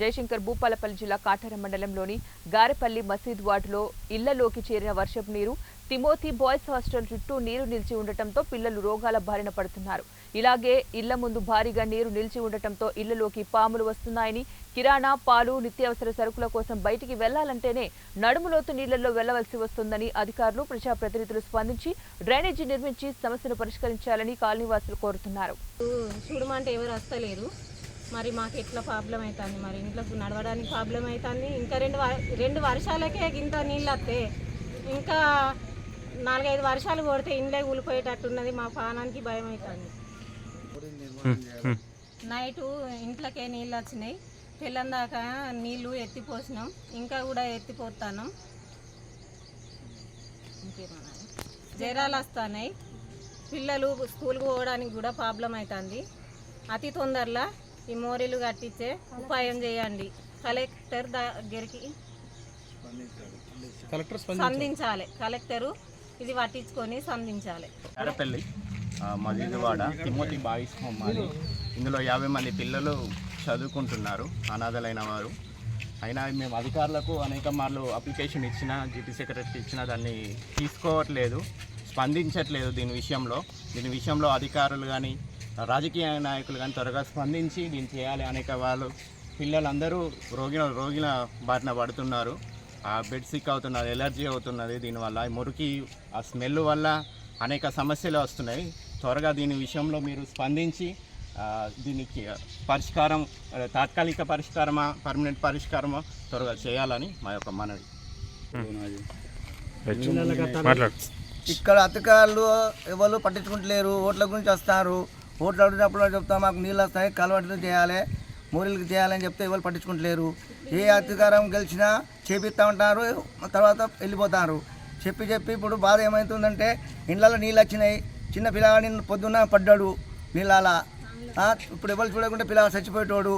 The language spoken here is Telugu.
జయశంకర్ భూపాలపల్లి జిల్లా కాటారం మండలంలోని గారెపల్లి మసీద్ వార్డులో ఇళ్ళలోకి చేరిన వర్షపు నీరు తిమోతి బాయ్స్ హాస్టల్ చుట్టూ నీరు నిలిచి ఉండటంతో పిల్లలు రోగాల బారిన పడుతున్నారు. ఇలాగే ఇళ్ళ ముందు భారీగా నీరు నిలిచి ఉండటంతో ఇళ్ళలోకి పాములు వస్తున్నాయని కిరాణా పాలు నిత్యావసర సరుకుల కోసం బయటికి వెళ్ళాలంటేనే నడుములోతు నీళ్ళలో వెళ్ళవలసి వస్తుందని అధికారులు ప్రజాప్రతినిధులు స్పందించి డ్రైనేజీ నిర్మించి సమస్యను పరిష్కరించాలని కాలనీవాసులు కోరుతున్నారు. చూడమంటే ఎవరు వస్తలేదు. మరి మాకు ఎట్లా ప్రాబ్లం అవుతుంది మరి ఇంట్లో నడవడానికి ప్రాబ్లం అవుతుంది ఇంకా రెండు రెండు వర్షాలకే ఇంత నీళ్ళు వస్తే ఇంకా నాలుగైదు వర్షాలు కొడితే ఇండ్లే కూలిపోయేటట్టున్నది. మా ప్రాణానికి భయం అవుతుంది నైటు ఇంట్లోకే నీళ్ళు వచ్చినాయి పిల్లల దాకా నీళ్ళు ఎత్తిపోసినాం. ఇంకా కూడా ఎత్తిపోతాను జ్వరాలు వస్తున్నాయి. పిల్లలు స్కూల్కి పోవడానికి కూడా ప్రాబ్లం అవుతుంది అతి తొందరలో ఈ మోరీలు కట్టించే ఉపాయం చేయండి. కలెక్టర్ దగ్గరికి కలెక్టర్ స్పందించాలి. కలెక్టరు ఇది పట్టించుకొని స్పందించాలి. అరపల్లి ఆ, మజీదువాడ హోమ్ మాది. ఇందులో యాభై మంది పిల్లలు చదువుకుంటున్నారు అనాథలైన వారు. అయినా మేము అధికారులకు అనేక మార్లు అప్లికేషన్ ఇచ్చిన జీపీ సెక్రటరీ ఇచ్చిన దాన్ని తీసుకోవట్లేదు స్పందించట్లేదు దీని విషయంలో. దీని విషయంలో అధికారులు కానీ రాజకీయ నాయకులు కానీ త్వరగా స్పందించి దీన్ని చేయాలి అనేక వాళ్ళు. పిల్లలందరూ రోగిన రోగిన బారిన పడుతున్నారు. ఆ బెడ్ సిక్ అవుతున్నారు ఎలర్జీ అవుతున్నది దీనివల్ల. ఈ మురికి ఆ స్మెల్ వల్ల అనేక సమస్యలు వస్తున్నాయి. త్వరగా దీని విషయంలో మీరు స్పందించి దీనికి పరిష్కారం తాత్కాలిక పరిష్కారమా పర్మనెంట్ పరిష్కారమా త్వరగా చేయాలని మా యొక్క మనవి. మాట్లాడు. ఇక్కడ అధికారులు ఎవరు పట్టించుకుంటలేరు ఓట్ల గురించి వస్తారు. ఓట్లు అడిగినప్పుడు చెప్తా మాకు నీళ్ళు వస్తాయి కలవట్లు చేయాలి మూరీలకు చేయాలని చెప్తే ఎవరు పట్టించుకుంటలేరు. ఏ అధికారం గెలిచినా చేపిస్తూ ఉంటారు తర్వాత వెళ్ళిపోతారు. చెప్పి చెప్పి ఇప్పుడు బాధ ఏమవుతుందంటే ఇళ్ళలో నీళ్ళు వచ్చినాయి చిన్న పిల్లగాడిని పొద్దున్న పడ్డాడు నీళ్ళ ఇప్పుడు ఎవరు చూడకుండా పిల్లవాడు చచ్చిపోయేటోడు.